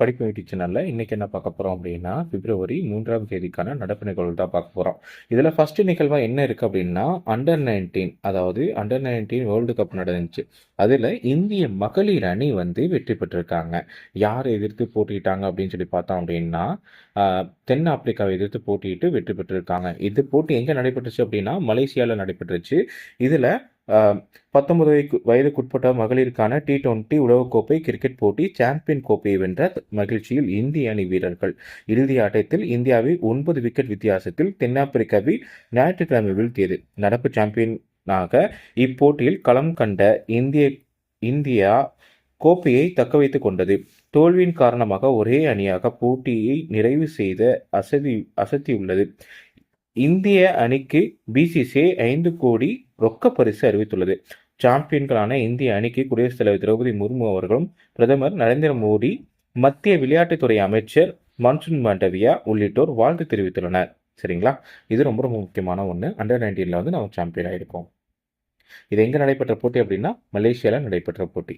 படிப்பு யூடியூப் சேனலில் இன்றைக்கி என்ன பார்க்க போகிறோம் அப்படின்னா பிப்ரவரி மூன்றாம் தேதிக்கான நடப்பு நிகழ்வு தான் பார்க்க போகிறோம் இதில் ஃபஸ்ட்டு நிகழ்வாக என்ன இருக்குது அப்படின்னா அண்டர் நைன்டீன் அதாவது அண்டர் நைன்டீன் வேர்ல்டு கப் நடந்துச்சு. அதில் இந்திய மகளிர் அணி வந்து வெற்றி பெற்றிருக்காங்க. யார் எதிர்த்து போட்டிட்டாங்க அப்படின்னு சொல்லி பார்த்தோம் அப்படின்னா தென் ஆப்பிரிக்காவை எதிர்த்து போட்டியிட்டு வெற்றி பெற்றிருக்காங்க. இது போட்டி எங்கே நடைபெற்றுச்சு அப்படின்னா மலேசியாவில் நடைபெற்றுச்சு. இதில் பத்தொன்பது வயது வயதுக்குட்பட்ட மகளிருக்கான டி டுவெண்டி உலகக்கோப்பை கிரிக்கெட் போட்டி சாம்பியன் கோப்பையை வென்ற மகிழ்ச்சியில் இந்திய அணி வீரர்கள். இறுதி ஆட்டத்தில் இந்தியாவை ஒன்பது விக்கெட் வித்தியாசத்தில் தென்னாப்பிரிக்காவை ஞாயிற்றுக்கிழமை வீழ்த்தியது. நடப்பு சாம்பியனாக இப்போட்டியில் களம் கண்ட இந்திய இந்தியா கோப்பையை தக்க வைத்துக் கொண்டது. தோல்வியின் காரணமாக ஒரே அணியாக போட்டியை நிறைவு செய்த அசதி அசத்தியுள்ளது. இந்திய அணிக்கு பிசிசிஐ ஐந்து கோடி ரொக்க பரிசு அறிவித்துள்ளது. சாம்பியன்களான இந்திய அணிக்கு குடியரசுத் தலைவர் திரௌபதி முர்மு அவர்களும் பிரதமர் நரேந்திர மோடி மத்திய விளையாட்டுத்துறை அமைச்சர் மன்சுன் மாண்டவியா உள்ளிட்டோர் வாழ்த்து தெரிவித்துள்ளனர். சரிங்களா? இது ரொம்ப ரொம்ப முக்கியமான ஒன்று அண்டர் நைன்டீனில் வந்து நம்ம சாம்பியன் ஆகிருக்கோம் இது எங்கே நடைபெற்ற போட்டி அப்படின்னா மலேசியாவில் நடைபெற்ற போட்டி.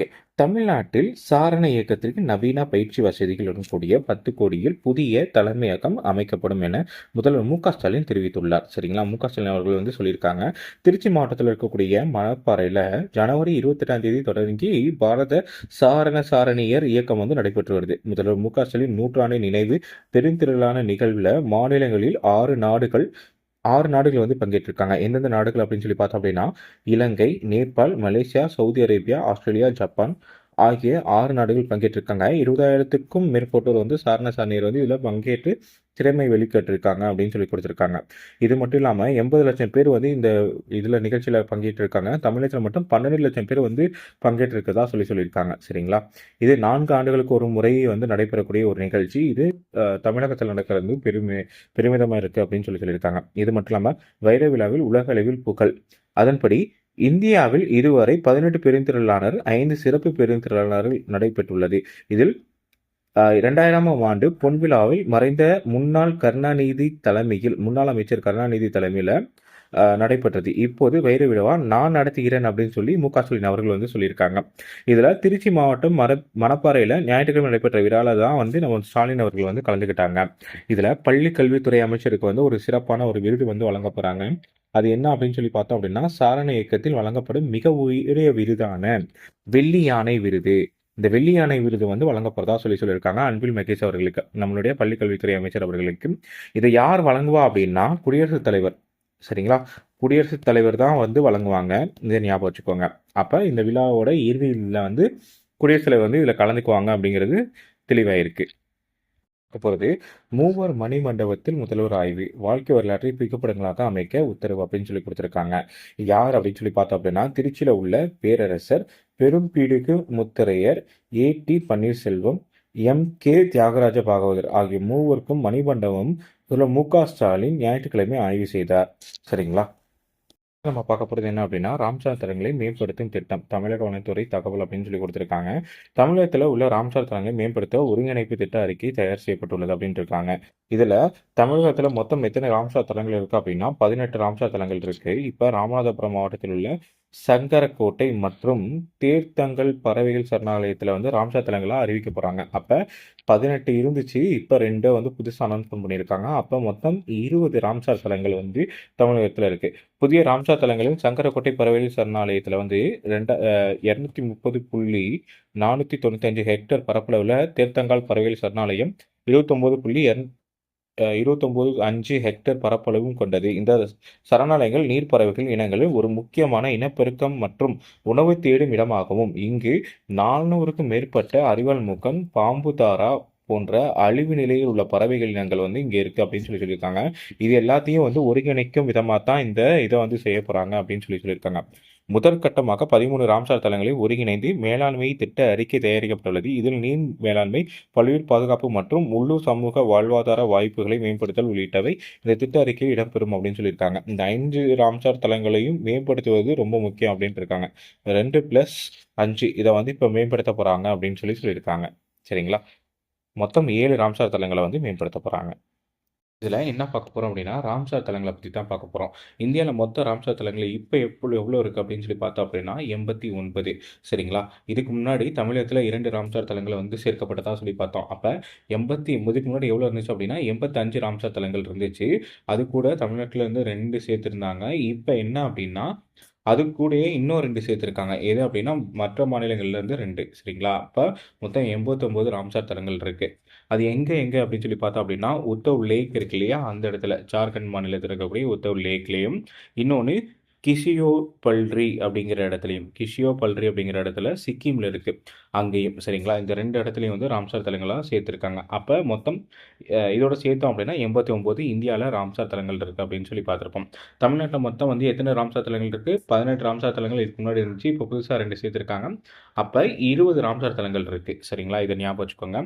ஓகே. தமிழ்நாட்டில் சாரண இயக்கத்திற்கு நவீன பயிற்சி வசதிகளுடன் கூடிய பத்து கோடியில் புதிய தலைமையகம் அமைக்கப்படும் என முதல்வர் மு க ஸ்டாலின் தெரிவித்துள்ளார். சரிங்களா? மு க ஸ்டாலின் அவர்கள் வந்து சொல்லியிருக்காங்க. திருச்சி மாவட்டத்தில் இருக்கக்கூடிய மணப்பாறையில் ஜனவரி இருபத்தெட்டாம் தேதி தொடங்கி பாரத சாரண சாரணியர் இயக்கம் வந்து நடைபெற்று வருது. முதல்வர் மு க ஸ்டாலின் நூற்றாண்டு நினைவு பெருந்திரளான நிகழ்வில் மாநிலங்களில் ஆறு நாடுகள் ஆறு நாடுகள் வந்து பங்கேற்றிருக்காங்க. எந்தெந்த நாடுகள் அப்படின்னு சொல்லி பார்த்தோம் அப்படின்னா Ilangai Nepal Malaysia Saudi Arabia Australia Japan ஆகிய ஆறு நாடுகள் பங்கேற்றிருக்காங்க. இருபதாயிரத்துக்கும் மேற்பட்டோர் வந்து சாரண சாரணியர் வந்து இதில் பங்கேற்று திறமை வெளிக்கட்டிருக்காங்க அப்படின்னு சொல்லி கொடுத்துருக்காங்க. இது மட்டும் இல்லாமல் எண்பது லட்சம் பேர் வந்து இந்த இதில் நிகழ்ச்சியில் பங்கேற்றிருக்காங்க. தமிழகத்தில் மட்டும் பன்னெண்டு லட்சம் பேர் வந்து பங்கேற்றிருக்கதா சொல்லி சொல்லியிருக்காங்க. சரிங்களா? இது நான்கு ஆண்டுகளுக்கு ஒரு முறை வந்து நடைபெறக்கூடிய ஒரு நிகழ்ச்சி. இது தமிழகத்தில் நடக்கிறது பெருமை பெருமிதமாக இருக்குது அப்படின்னு சொல்லி சொல்லியிருக்காங்க. இது மட்டும் இல்லாமல் வைர விழாவில் உலக அளவில் புகழ். அதன்படி இந்தியாவில் இதுவரை பதினெட்டு பெருந்திரளாளர் ஐந்து சிறப்பு பெருந்திரளாளர்கள் நடைபெற்றுள்ளது. இதில் ஆஹ், இரண்டாயிரமாம் ஆண்டு பொன்விழாவில் மறைந்த முன்னாள் கருணாநிதி தலைமையில் முன்னாள் அமைச்சர் கருணாநிதி தலைமையில் நடைபெற்றது. இப்போது வைர விழாவா நான் நடத்துகிறேன் அப்படின்னு சொல்லி மு க ஸ்டாலின் அவர்கள் வந்து சொல்லியிருக்காங்க. இதில் திருச்சி மாவட்டம் மர மணப்பாறையில் ஞாயிற்றுக்கிழமை நடைபெற்ற விழாவில் தான் வந்து நம்ம ஸ்டாலின் அவர்கள் வந்து கலந்துக்கிட்டாங்க இதில் பள்ளி கல்வித்துறை அமைச்சருக்கு வந்து ஒரு சிறப்பான ஒரு விருது வந்து வழங்க போகிறாங்க அது என்ன அப்படின்னு சொல்லி பார்த்தோம் அப்படின்னா சாரண இயக்கத்தில் வழங்கப்படும் மிக உயரிய விருதான வெள்ளி யானை விருது. இந்த வெள்ளி யானை விருது வந்து வழங்கப்படுறதா சொல்லி சொல்லியிருக்காங்க அன்பில் மகேஷ் அவர்களுக்கு நம்மளுடைய பள்ளிக்கல்வித்துறை அமைச்சர் அவர்களுக்கு. இதை யார் வழங்குவா அப்படின்னா குடியரசுத் தலைவர் சரிங்களா? குடியரசுத் தலைவர் தான் வந்து வழங்குவாங்க. இதை ஞாபகம் வச்சுக்கோங்க. அப்போ இந்த விழாவோட இறுதியில் வந்து குடியரசுத் தலைவர் வந்து இதில் கலந்துக்குவாங்க அப்படிங்கிறது தெளிவாயிருக்கு. அப்பொழுது மூவர் மணி மண்டபத்தில் முதல்வர் ஆய்வு வாழ்க்கை வரலாற்றை புகைப்படங்களாக அமைக்க உத்தரவு அப்படின்னு சொல்லி கொடுத்துருக்காங்க. யார் அப்படின்னு சொல்லி பார்த்தோம் அப்படின்னா திருச்சியில் உள்ள பேரரசர் Perumbidugu Mutharaiyar A D Panneerselvam M K Thyagaraja Bhagavathar ஆகிய மூவருக்கும் மணிமண்டபம் இதில் மு க ஸ்டாலின் ஞாயிற்றுக்கிழமை ஆய்வு செய்தார். சரிங்களா? நம்ம பார்க்க போகிறது என்ன அப்படின்னா ராம்சார் தலங்களை மேம்படுத்தும் திட்டம் தமிழக வனத்துறை தகவல் அப்படின்னு சொல்லி கொடுத்துருக்காங்க. தமிழகத்தில் உள்ள ராம்சார் தலங்களை மேம்படுத்த ஒருங்கிணைப்பு திட்ட அறிக்கை தயார் செய்யப்பட்டுள்ளது அப்படின்ட்டு இருக்காங்க. இதில் தமிழகத்தில் மொத்தம் எத்தனை ராம்சார் தலங்கள் இருக்குது அப்படின்னா பதினெட்டு ராம்சார் தலங்கள் இருக்குது இப்போ ராமநாதபுரம் மாவட்டத்தில் உள்ள சங்கரக்கோட்டை மற்றும் தீர்த்தங்கள் பறவைகள் சரணாலயத்தில் வந்து ராம்சா தலங்களாக அறிவிக்க போகிறாங்க அப்போ பதினெட்டு இருந்துச்சு இப்போ ரெண்டை வந்து புதுசாக அனௌன்ஸ்மெண்ட் பண்ணியிருக்காங்க. அப்போ மொத்தம் இருபது ராம்சார் தலங்கள் வந்து தமிழகத்தில் இருக்குது புதிய ராம்சார் தலங்களில் சங்கரக்கோட்டை பறவைகள் சரணாலயத்தில் வந்து ரெண்டா இரநூத்தி முப்பது புள்ளி நானூற்றி தொண்ணூத்தஞ்சு ஹெக்டேர் பரப்பளவில் தீர்த்தங்கால் பறவைகள் சரணாலயம் இருபத்தொம்போது புள்ளி இருபத்தொம்போது அஞ்சு ஹெக்டேர் பரப்பளவும் கொண்டது. இந்த சரணாலயங்கள் நீர்ப்பறவைகள் இனங்களில் ஒரு முக்கியமான இனப்பெருக்கம் மற்றும் உணவு தேடும் இடமாகவும் இங்கு நானூறுக்கும் மேற்பட்ட அரிவாள் மூக்கன் பாம்புதாரா போன்ற அழிவு நிலையில் உள்ள பறவைகள் இனங்கள் வந்து இங்கே இருக்குது அப்படின்னு சொல்லி சொல்லியிருக்காங்க. இது எல்லாத்தையும் வந்து ஒருங்கிணைக்கும் விதமாக தான் இந்த இதை வந்து செய்ய போகிறாங்க அப்படின்னு சொல்லி சொல்லியிருக்காங்க. முதற்கட்டமாக பதிமூணு ராம்சார் தலங்களை ஒருங்கிணைந்து மேலாண்மை திட்ட அறிக்கை தயாரிக்கப்பட்டுள்ளது. இதில் நீர் மேலாண்மை பல்லுயிர் பாதுகாப்பு மற்றும் உள்ளூர் சமூக வாழ்வாதார வாய்ப்புகளை மேம்படுத்தல் உள்ளிட்டவை இந்த திட்ட அறிக்கையில் இடம்பெறும் அப்படின்னு சொல்லியிருக்காங்க. இந்த ஐந்து ராம்சார் தலங்களையும் மேம்படுத்துவது ரொம்ப முக்கியம் அப்படின்ட்டு இருக்காங்க. ரெண்டு ப்ளஸ் அஞ்சு இதை வந்து இப்போ மேம்படுத்த போகிறாங்க அப்படின்னு சொல்லி சொல்லியிருக்காங்க. சரிங்களா? மொத்தம் ஏழு ராம்சார் தலங்களை வந்து மேம்படுத்த போகிறாங்க இதில் என்ன பார்க்க போகிறோம் அப்படின்னா, ராம்சார் தலங்களை பற்றி தான் பார்க்க போகிறோம் இந்தியாவில் மொத்த ராம்சார் தலங்கள் இப்போ எவ்ளோ எவ்வளோ இருக்குது அப்படின்னு சொல்லி பார்த்தோம் அப்படின்னா 89 சரிங்களா? இதுக்கு முன்னாடி தமிழகத்தில் இரண்டு ராம்சார் தலங்கள் வந்து சேர்க்கப்பட்டதாக சொல்லி பார்த்தோம். அப்போ எண்பத்தி இதுக்கு முன்னாடி எவ்வளோ இருந்துச்சு அப்படின்னா 85 ராம்சார் தலங்கள் இருந்துச்சு. அது கூட தமிழ்நாட்டில் இருந்து ரெண்டு சேர்த்துருந்தாங்க இப்போ என்ன அப்படின்னா, அது கூடயே இன்னும் ரெண்டு சேர்த்துருக்காங்க எது அப்படின்னா, மற்ற மாநிலங்கள்லேருந்து ரெண்டு சரிங்களா? அப்போ மொத்தம் 89 ராம்சார் தலங்கள் இருக்குது அது எங்கே எங்கே அப்படின்னு சொல்லி பார்த்தோம் அப்படின்னா, உத்தவ் லேக் இருக்கு இல்லையா? அந்த இடத்துல ஜார்க்கண்ட் மாநிலத்தில் இருக்கக்கூடிய உத்தவ் லேக்லேயும். இன்னொன்று கிஷியோ பல்ரி அப்படிங்கிற இடத்துலையும். கிஷியோ பல்ரி அப்படிங்கிற இடத்துல சிக்கிமில் இருக்குது அங்கேயும் சரிங்களா? இந்த ரெண்டு இடத்துலையும் வந்து ராம்சார் தலங்களாக சேர்த்துருக்காங்க அப்போ மொத்தம் இதோட சேர்த்தோம் அப்படின்னா எண்பத்தி ஒம்பது இந்தியாவில் ராம்சார் தலங்கள் இருக்குது அப்படின்னு சொல்லி பார்த்துருப்போம் தமிழ்நாட்டில் மொத்தம் வந்து எத்தனை ராம்சார் தலங்கள் இருக்குது பதினெட்டு ராம்சார் தலங்கள் இதுக்கு முன்னாடி இருந்துச்சு. இப்போ புதுசாக ரெண்டு சேர்த்துருக்காங்க அப்போ இருபது ராம்சார் தலங்கள் இருக்குது சரிங்களா? இதை ஞாபகம் வச்சுக்கோங்க.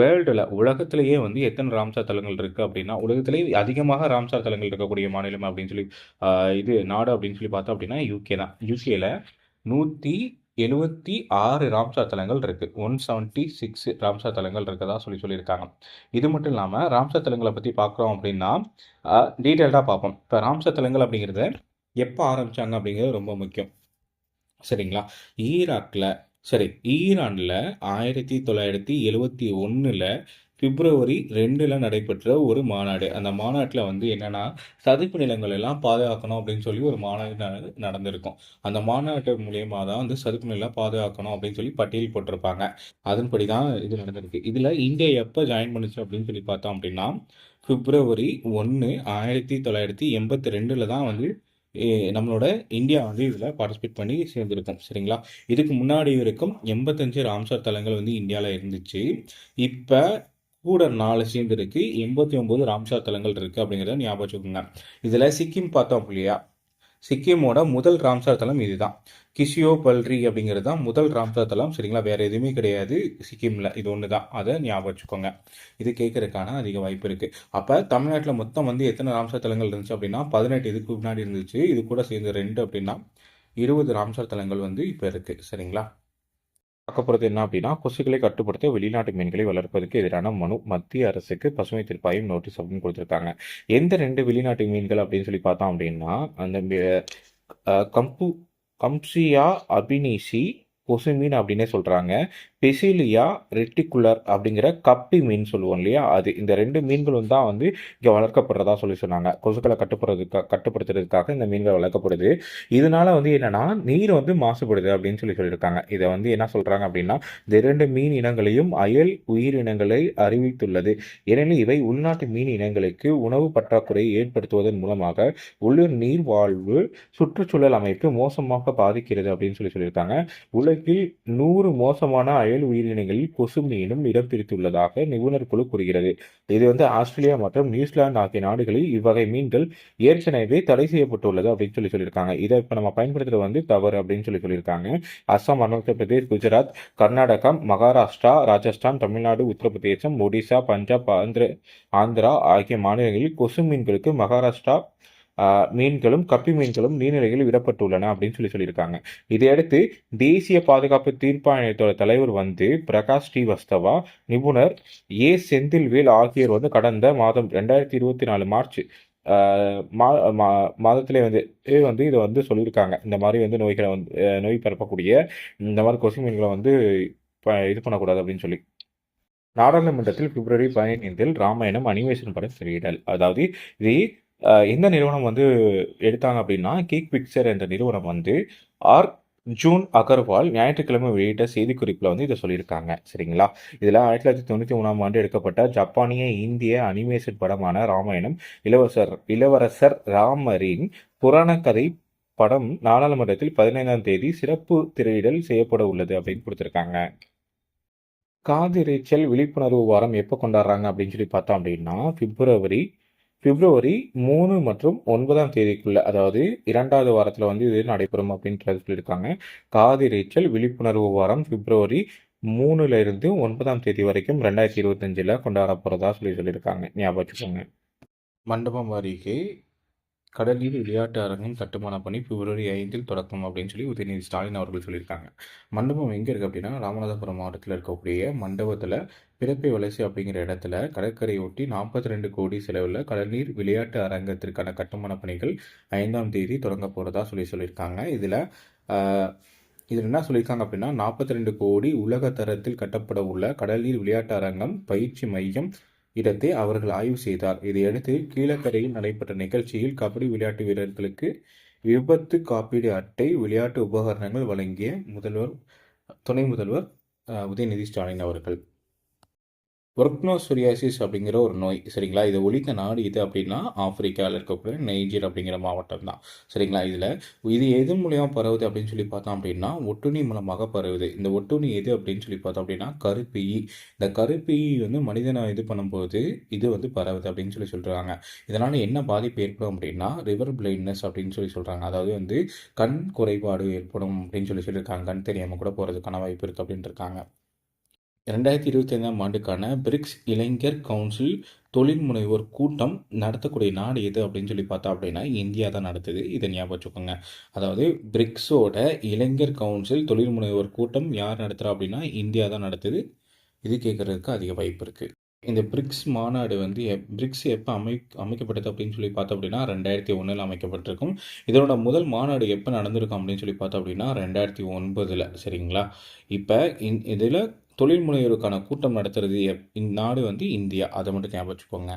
வேர்ல்டில் உலகத்திலேயே வந்து எத்தனை ராம்சார் தலங்கள் இருக்குது அப்படின்னா, உலகத்திலேயே அதிகமாக ராம்சார் தலங்கள் இருக்கக்கூடிய மாநிலம் அப்படின்னு சொல்லி இது நாடு அப்படின்னு சொல்லி பார்த்தோம் அப்படின்னா யூகே தான். யுகேல 176 ராம்சார் தலங்கள் இருக்குது ஒன் செவன்ட்டி சிக்ஸ் ராம்சார் தலங்கள் இருக்கதா சொல்லி சொல்லியிருக்காங்க. இது மட்டும் இல்லாமல் ராம்சார் தலங்களை பற்றி பார்க்குறோம் அப்படின்னா, டீட்டெயில்டாக பார்ப்போம். இப்போ ராம்சார் தலங்கள் அப்படிங்கிறத எப்போ ஆரம்பிச்சாங்க அப்படிங்கிறது ரொம்ப முக்கியம். சரிங்களா? ஈராக்கில் சரி ஈரானில் ஆயிரத்தி தொள்ளாயிரத்தி எழுவத்தி ஒன்றில் பிப்ரவரி ரெண்டில் நடைபெற்ற ஒரு மாநாடு. அந்த மாநாட்டில் வந்து என்னென்னா சதுப்பு நிலங்கள் எல்லாம் பாதுகாக்கணும் அப்படின்னு சொல்லி ஒரு மாநாடு நடந்திருக்கும். அந்த மாநாட்டு மூலயமா தான் வந்து சதுப்பு நிலம் பாதுகாக்கணும் அப்படின்னு சொல்லி பட்டியல் போட்டிருப்பாங்க. அதன்படி தான் இது நடந்திருக்கு. இதில் இந்தியா எப்போ ஜாயின் பண்ணுச்சு அப்படின்னு சொல்லி பார்த்தோம் அப்படின்னா, பிப்ரவரி 1 1982ல தான் வந்து நம்மளோட இந்தியா வந்து இதில் பார்ட்டிசிபேட் பண்ணி சேர்ந்துருக்கோம் சரிங்களா? இதுக்கு முன்னாடி வரைக்கும் 85 ராம்சார் தலங்கள் வந்து இந்தியாவில் இருந்துச்சு. இப்போ கூட 4 சேர்ந்திருக்கு. 89 ராம்சார் தலங்கள் இருக்கு அப்படிங்கிறத ஞாபகம் வச்சுக்கோங்க. இதுல சிக்கிம் பார்த்தோம் இல்லையா? சிக்கிமோட முதல் ராம்சார் தலம் இதுதான். கிஷியோ பல்ரி அப்படிங்கிறது தான் முதல் ராம்சார் தலம். சரிங்களா? வேற எதுவுமே கிடையாது சிக்கிமில் இது ஒன்று தான். அதை ஞாபகம் வச்சுக்கோங்க. இது கேட்கறதுக்கான அதிக வாய்ப்பு இருக்கு. அப்போ தமிழ்நாட்டில் மொத்தம் வந்து எத்தனை ராம்சார் தலங்கள் இருந்துச்சு அப்படின்னா, 18 இதுக்கு முன்னாடி இருந்துச்சு. இது கூட சேர்ந்து ரெண்டு அப்படின்னா 20 ராம்சார் தலங்கள் வந்து இப்போ இருக்கு. சரிங்களா? பார்க்க போகிறது என்ன அப்படின்னா, கொசுக்களை கட்டுப்படுத்த வெளிநாட்டு மீன்களை வளர்ப்பதற்கு எதிரான மனு மத்திய அரசுக்கு பசுமை தீர்ப்பாயம் நோட்டீஸ் அப்படின்னு கொடுத்துருக்காங்க எந்த ரெண்டு வெளிநாட்டு மீன்கள் அப்படின்னு சொல்லி பார்த்தோம் அப்படின்னா, அந்த கம்பு கம்சியா அபினிசி கொசு மீன் அப்படின்னே சொல்றாங்க. பெசிலியா ரெட்டிகுலர் அப்படிங்கிற கப்பி மீன் சொல்லுவோம் இல்லையா? அது. இந்த ரெண்டு மீன்களும் தான் வந்து இங்கே வளர்க்கப்படுறதா சொல்லி சொன்னாங்க. கொசுக்களை கட்டுப்படுறதுக்காக கட்டுப்படுத்துறதுக்காக இந்த மீன்கள் வளர்க்கப்படுது. இதனால வந்து என்னன்னா, நீர் வந்து மாசுபடுது அப்படின்னு சொல்லி சொல்லியிருக்காங்க. இதை வந்து என்ன சொல்றாங்க அப்படின்னா, இந்த இரண்டு மீன் இனங்களையும் அயல் உயிரினங்களை அறிவித்துள்ளது. ஏனெனில் இவை உள்நாட்டு மீன் இனங்களுக்கு உணவு பற்றாக்குறையை ஏற்படுத்துவதன் மூலமாக உள்ளூர் நீர் வாழ்வு சுற்றுச்சூழல் அமைப்பு மோசமாக பாதிக்கிறது அப்படின்னு சொல்லி சொல்லியிருக்காங்க. உலகில் நூறு மோசமான அயல் உயிரினங்களில் கொசு மீனும் இடம் பிடித்துள்ளதாக நிபுணர் குழு கூறுகிறது. இது வந்து ஆஸ்திரேலியா மற்றும் நியூசிலாந்து ஆகிய நாடுகளில் இவ்வகை மீன்கள் ஏற்கனவே தடை செய்யப்பட்டுள்ளது அப்படின்னு சொல்லி சொல்லியிருக்காங்க. இதை இப்ப நம்ம பயன்படுத்துறது வந்து தவறு அப்படின்னு சொல்லி சொல்லியிருக்காங்க. அஸ்ஸாம் அருணாச்சல பிரதேஷ், குஜராத், கர்நாடகா, மகாராஷ்டிரா, ராஜஸ்தான், தமிழ்நாடு, உத்தரப்பிரதேசம், ஒடிசா, பஞ்சாப், ஆந்திர ஆந்திரா ஆகிய மாநிலங்களில் கொசு மீன்களுக்கு மகாராஷ்டிரா மீன்களும், கப்பி மீன்களும் நீர்நிலைகளில் விடப்பட்டுள்ளன அப்படின்னு சொல்லி சொல்லியிருக்காங்க. இதையடுத்து தேசிய பாதுகாப்பு தீர்ப்பாயத்தோட தலைவர் வந்து பிரகாஷ் ஸ்ரீவஸ்தவா நிபுணர் ஏ. செந்தில்வேல் ஆகியோர் வந்து கடந்த மாதம் 2024 மார்ச் நாலு மா மா மாதத்திலே வந்து வந்து இதை வந்து சொல்லியிருக்காங்க. இந்த மாதிரி வந்து நோய்களை வந்து நோய் பரப்பக்கூடிய இந்த மாதிரி கொசு மீன்களை வந்து ப இது பண்ணக்கூடாது அப்படின்னு சொல்லி. நாடாளுமன்றத்தில் பிப்ரவரி 15இல் ராமாயணம் அனிமேஷன் படம் திரையிடல். அதாவது இது எந்த நிறுவனம் வந்து எடுத்தாங்க அப்படின்னா, கேக் பிக்சர் என்ற நிறுவனம் வந்து ஆர். ஜூன் அகர்வால் ஞாயிற்றுக்கிழமை வெளியிட்ட செய்திக்குறிப்பில் வந்து இதை சொல்லியிருக்காங்க. சரிங்களா? இதில் ஆயிரத்தி தொள்ளாயிரத்தி தொண்ணூற்றி மூணாம் ஆண்டு எடுக்கப்பட்ட ஜப்பானிய, இந்திய அனிமேஷன் படமான ராமாயணம் இளவரசர் இளவரசர் ராமரின் புராணக்கதை படம் நாடாளுமன்றத்தில் 15ஆம் தேதி சிறப்பு திரையிடல் செய்யப்பட உள்ளது அப்படின்னு கொடுத்துருக்காங்க காதிரைச்சல் விழிப்புணர்வு வாரம் எப்போ கொண்டாடுறாங்க அப்படின்னு சொல்லி பார்த்தோம் அப்படின்னா, பிப்ரவரி பிப்ரவரி மூணு மற்றும் ஒன்பதாம் தேதிக்குள்ள அதாவது இரண்டாவது வாரத்தில் வந்து இது நடைபெறும் அப்படின்றத சொல்லியிருக்காங்க. காதிரைச்சல் விழிப்புணர்வு வாரம் பிப்ரவரி மூணுல இருந்து ஒன்பதாம் தேதி வரைக்கும் ரெண்டாயிரத்தி இருபத்தஞ்சில் கொண்டாட போகிறதா சொல்லி சொல்லியிருக்காங்க. ஞாபகம் வச்சுக்கோங்க. மண்டபம் அருகே கடல்நீர் விளையாட்டு அரங்கம் கட்டுமான பணி பிப்ரவரி ஐந்தில் தொடக்கம் அப்படின்னு சொல்லி உதயநிதி ஸ்டாலின் அவர்கள் சொல்லியிருக்காங்க. மண்டபம் எங்கே இருக்குது அப்படின்னா ராமநாதபுரம் மாவட்டத்தில் இருக்கக்கூடிய மண்டபத்தில் பிறப்பை வலசை அப்படிங்கிற இடத்துல கடற்கரையொட்டி நாற்பத்தி ரெண்டு கோடி செலவில் கடல்நீர் விளையாட்டு அரங்கத்திற்கான கட்டுமான பணிகள் ஐந்தாம் தேதி தொடங்க போகிறதா சொல்லி சொல்லியிருக்காங்க. இதில் இதில் என்ன சொல்லியிருக்காங்க அப்படின்னா நாற்பத்தி ரெண்டு கோடி உலக தரத்தில் கட்டப்பட உள்ள கடல்நீர் விளையாட்டு அரங்கம் பயிற்சி மையம் இடத்தை அவர்கள் ஆய்வு செய்தார். இதையடுத்து கீழக்கரையில் நடைபெற்ற நிகழ்ச்சியில் கபடி விளையாட்டு வீரர்களுக்கு விபத்து காப்பீடு அட்டை விளையாட்டு உபகரணங்கள் வழங்கிய முதல்வர் துணை முதல்வர் உதயநிதி ஸ்டாலின் அவர்கள். ஒர்க்னோசோரியாசிஸ் அப்படிங்கிற ஒரு நோய். சரிங்களா? இதை ஒழித்த நாடு இது அப்படின்னா ஆப்பிரிக்காவில் இருக்கக்கூடிய நைஜர் அப்படிங்கிற மாவட்டம் தான். சரிங்களா? இதில் இது எது மூலியமாக பரவுது அப்படின்னு சொல்லி பார்த்தோம் அப்படின்னா ஒட்டுணி மூலமாக பரவுது. இந்த ஒட்டுணி எது அப்படின்னு சொல்லி பார்த்தோம் அப்படின்னா கருப்பி இந்த கருப்பீ வந்து மனிதனை இது பண்ணும்போது இது வந்து பரவுது அப்படின்னு சொல்லி சொல்கிறாங்க இதனால் என்ன பாதிப்பு ஏற்படும் அப்படின்னா ரிவர் பிளைண்ட்னஸ் அப்படின்னு சொல்லி சொல்கிறாங்க அதாவது வந்து கண் குறைபாடு ஏற்படும் அப்படின்னு சொல்லி சொல்லியிருக்காங்க. கண் தெரியாமல் கூட போகிறதுக்கான வாய்ப்பு இருக்குது அப்படின்னு இருக்காங்க. ரெண்டாயிரத்தி இருபத்தைந்தாம் ஆண்டுக்கான பிரிக்ஸ் இளைஞர் கவுன்சில் தொழில் முனைவோர் கூட்டம் நடத்தக்கூடிய நாடு எது அப்படின்னு சொல்லி பார்த்தா அப்படின்னா இந்தியா தான் நடத்துது. இதை ஞாபகம் வச்சுக்கோங்க. அதாவது பிரிக்ஸோட இளைஞர் கவுன்சில் தொழில் முனைவோர் கூட்டம் யார் நடத்துகிறா அப்படின்னா இந்தியா தான் நடத்துது. இது கேட்குறதுக்கு அதிக வாய்ப்பு இருக்குது இந்த பிரிக்ஸ் மாநாடு வந்து பிரிக்ஸ் எப்போ அமை அமைக்கப்பட்டது அப்படின்னு சொல்லி பார்த்தோம் அப்படின்னா ரெண்டாயிரத்தி ஒன்றில் அமைக்கப்பட்டிருக்கும். இதனோட முதல் மாநாடு எப்போ நடந்திருக்கும் அப்படின்னு சொல்லி பார்த்தோம் அப்படின்னா ரெண்டாயிரத்தி ஒன்பதில். சரிங்களா? இப்போ இந் இதில் தொழில் முனைவோருக்கான கூட்டம் நடத்துறது எப் இந்நாடு வந்து இந்தியா. அதை மட்டும் ஞாபகம் வச்சுக்கோங்க.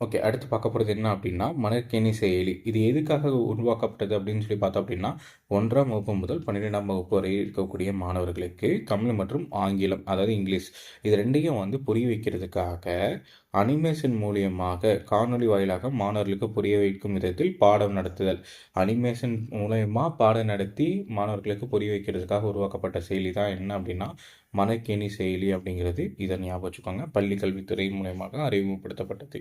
ஓகே அடுத்து பார்க்க போகிறது என்ன அப்படின்னா மணற்கேணி செயலி. இது எதுக்காக உருவாக்கப்பட்டது அப்படின்னு சொல்லி பார்த்தோம் அப்படின்னா ஒன்றாம் வகுப்பு முதல் பன்னிரெண்டாம் வகுப்பு வரை இருக்கக்கூடிய மாணவர்களுக்கு தமிழ் மற்றும் ஆங்கிலம் அதாவது இங்கிலீஷ் இது ரெண்டையும் வந்து புரிய வைக்கிறதுக்காக அனிமேஷன் மூலியமாக காணொளி வாயிலாக மாணவர்களுக்கு புரிய வைக்கும் விதத்தில் பாடம் நடத்துதல். அனிமேஷன் மூலயமா பாடம் நடத்தி மாணவர்களுக்கு புரிய வைக்கிறதுக்காக உருவாக்கப்பட்ட செயலி தான் என்ன அப்படின்னா மணக்கேணி செயலி அப்படிங்கிறது. இதை ஞாபகம் வச்சுக்கோங்க. பள்ளி கல்வித்துறை மூலயமாக அறிமுகப்படுத்தப்பட்டது.